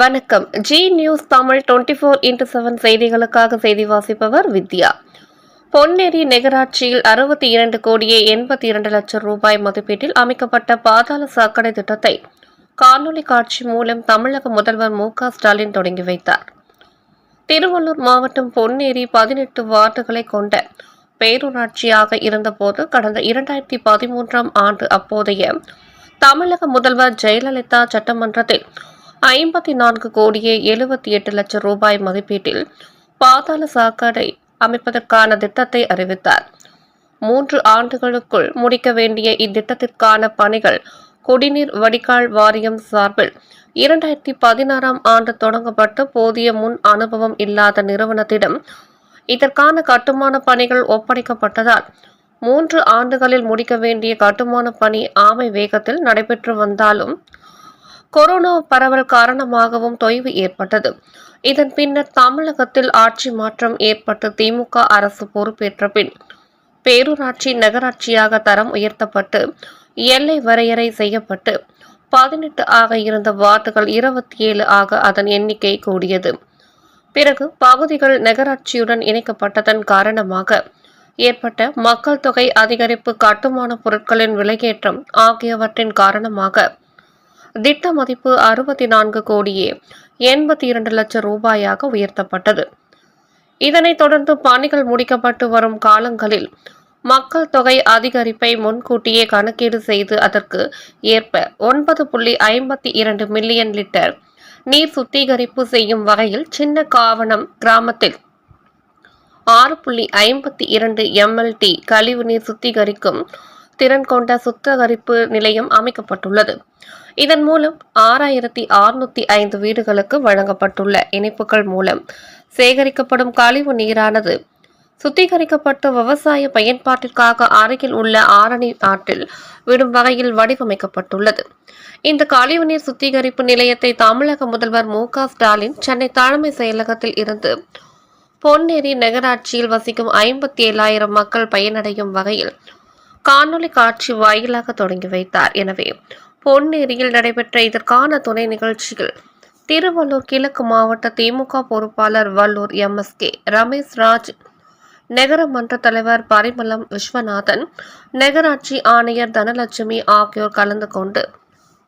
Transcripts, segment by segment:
வணக்கம். Zee news Tamil twenty four into seven செய்திகளுக்காக செய்தி வாசிப்பவர் வித்யா. பொன்னேரி நகராட்சியில் அறுபத்தி இரண்டு கோடியே எண்பத்தி இரண்டு லட்சம் ரூபாய் மதிப்பீட்டில் அமைக்கப்பட்ட பாதாள சாக்கடை திட்டத்தை காணொலி காட்சி மூலம் தமிழக முதல்வர் மு ஸ்டாலின் தொடங்கி வைத்தார். திருவள்ளூர் மாவட்டம் பொன்னேரி பதினெட்டு வார்டுகளை கொண்ட பேரூராட்சியாக இருந்தபோது கடந்த இரண்டாயிரத்தி பதிமூன்றாம் ஆண்டு அப்போதைய தமிழக முதல்வர் ஜெயலலிதா சட்டமன்றத்தில் ஐம்பத்தி நான்கு கோடியே எழுபத்தி எட்டு லட்சம் ரூபாய் மதிப்பீட்டில் பாதாள சாக்கடை அமைப்பதற்கான திட்டத்தை அறிவித்தார். மூன்று ஆண்டுகளுக்குள் முடிக்க வேண்டிய இத்திட்டத்திற்கான பணிகள் குடிநீர் வடிகால் வாரியம் சார்பில் இரண்டாயிரத்தி பதினாறாம் ஆண்டு தொடங்கப்பட்டு போதிய முன் அனுபவம் இல்லாத நிறுவனத்திடம் இதற்கான கட்டுமான பணிகள் ஒப்படைக்கப்பட்டதால் மூன்று ஆண்டுகளில் முடிக்க வேண்டிய கட்டுமான பணி ஆமை வேகத்தில் நடைபெற்று வந்தாலும் கொரோனா பரவல் காரணமாகவும் தொய்வு ஏற்பட்டது. இதன் பின்னர் தமிழகத்தில் ஆட்சி மாற்றம் ஏற்பட்டு திமுக அரசு பொறுப்பேற்ற பின் பேரூராட்சி நகராட்சியாக தரம் உயர்த்தப்பட்டு எல்லை வரையறை செய்யப்பட்டு பதினெட்டு ஆக இருந்த வார்டுகள் இருபத்தி ஏழு ஆக அதன் எண்ணிக்கை கூடியது. பிறகு பகுதிகள் நகராட்சியுடன் இணைக்கப்பட்டதன் காரணமாக ஏற்பட்ட மக்கள் தொகை அதிகரிப்பு கட்டுமான பொருட்களின் விலையேற்றம் ஆகியவற்றின் காரணமாக திட்ட மதிப்பு அறுபத்தி நான்கு கோடியே எண்பத்தி இரண்டு லட்சம் ரூபாயாக உயர்த்தப்பட்டது. இதனைத் தொடர்ந்து பணிகள் முடிக்கப்பட்டு வரும் காலங்களில் மக்கள் தொகை அதிகரிப்பை முன்கூட்டியே கணக்கீடு செய்து அதற்கு ஏற்ப ஒன்பது புள்ளி ஐம்பத்தி இரண்டு மில்லியன் லிட்டர் நீர் சுத்திகரிப்பு செய்யும் வகையில் சின்ன காவணம் கிராமத்தில் ஆறு புள்ளி ஐம்பத்தி இரண்டு எம்எல்டி கழிவுநீர் சுத்திகரிக்கும் திறன் கொண்ட சுத்திகரிப்பு நிலையம் அமைக்கப்பட்டுள்ளது. இதன் மூலம் ஆறாயிரத்தி அறுநூத்தி ஐந்து வீடுகளுக்கு வழங்கப்பட்டுள்ள இணைப்புகள் மூலம் சேகரிக்கப்படும் கழிவு நீரானது சுத்திகரிக்கப்பட்டு விவசாய பயன்பாட்டிற்காக அருகில் உள்ள ஆரணி ஆற்றில் விடும் வகையில் வடிவமைக்கப்பட்டுள்ளது. இந்த கழிவுநீர் சுத்திகரிப்பு நிலையத்தை தமிழக முதல்வர் மு ஸ்டாலின் சென்னை தலைமை செயலகத்தில் இருந்து பொன்னேரி நகராட்சியில் வசிக்கும் ஐம்பத்தி ஏழாயிரம் மக்கள் பயனடையும் வகையில் காணொலி காட்சி வாயிலாக தொடங்கி வைத்தார். எனவே பொன்னேரியில் நடைபெற்ற இதற்கான துணை நிகழ்ச்சியில் திருவள்ளூர் கிழக்கு மாவட்ட திமுக பொறுப்பாளர் வல்லூர் எம்எஸ்கே ரமேஷ் ராஜ் நகர மன்ற தலைவர் பரிமளம் விஸ்வநாதன் நகராட்சி ஆணையர் தனலட்சுமி ஆகியோர் கலந்து கொண்டு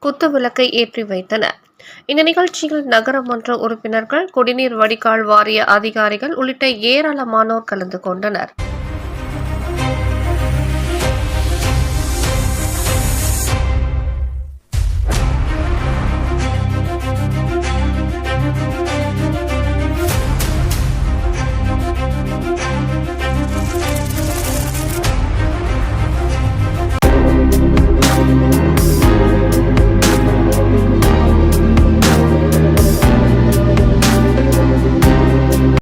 குத்துவிளக்கை ஏற்றி வைத்தனர். இந்த நிகழ்ச்சியில் நகரமன்ற உறுப்பினர்கள் குடிநீர் வடிகால் வாரிய அதிகாரிகள் உள்ளிட்ட ஏராளமானோர் கலந்து கொண்டனர்.